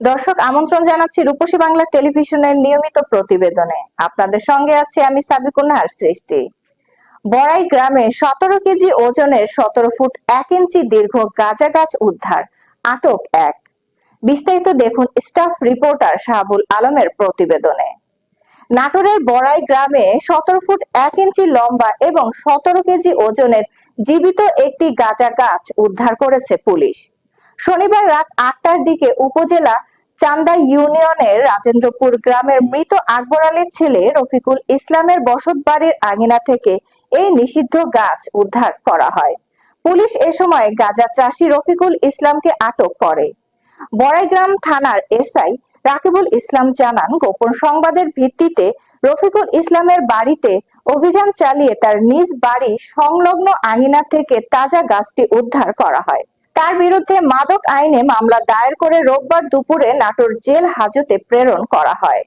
দর্শক, আমন্ত্রণ জানাচ্ছি রূপসী বাংলা টেলিভিশনের নিয়মিত প্রতিবেদনে। আপনাদের সঙ্গে আছি আমি সাবিকুন্নাহার সৃষ্টি। বড়াই গ্রামে সতেরো কেজি ওজনের সতেরো ফুট এক ইঞ্চি দীর্ঘ গাঁজা গাছ উদ্ধার, আটক এক। বিস্তারিত দেখুন স্টাফ রিপোর্টার শাহাবুল আলমের প্রতিবেদনে। নাটোরের বড়াই গ্রামে সতেরো ফুট এক ইঞ্চি লম্বা এবং সতেরো কেজি ওজনের জীবিত একটি গাঁজা গাছ উদ্ধার করেছে পুলিশ। শনিবার রাত আটটার দিকে উপজেলা চান্দা ইউনিয়নের রাজেন্দ্রপুর গ্রামের মৃত আকবর আলীর ছেলে রফিকুল ইসলামের বসত বাড়ির আঙিনা থেকে এই নিষিদ্ধ গাছ উদ্ধার করা হয়। পুলিশ এ সময় গাঁজা চাষি রফিকুল ইসলামকে আটক করে। বড়াইগ্রাম থানার এসআই রাকিবুল ইসলাম জানান, গোপন সংবাদের ভিত্তিতে রফিকুল ইসলামের বাড়িতে অভিযান চালিয়ে তার নিজ বাড়ি সংলগ্ন আঙিনা থেকে তাজা গাছটি উদ্ধার করা হয়। তার বিরুদ্ধে মাদক আইনে মামলা দায়ের করে রোববার দুপুরে নাটোর জেল হাজতে প্রেরণ করা হয়।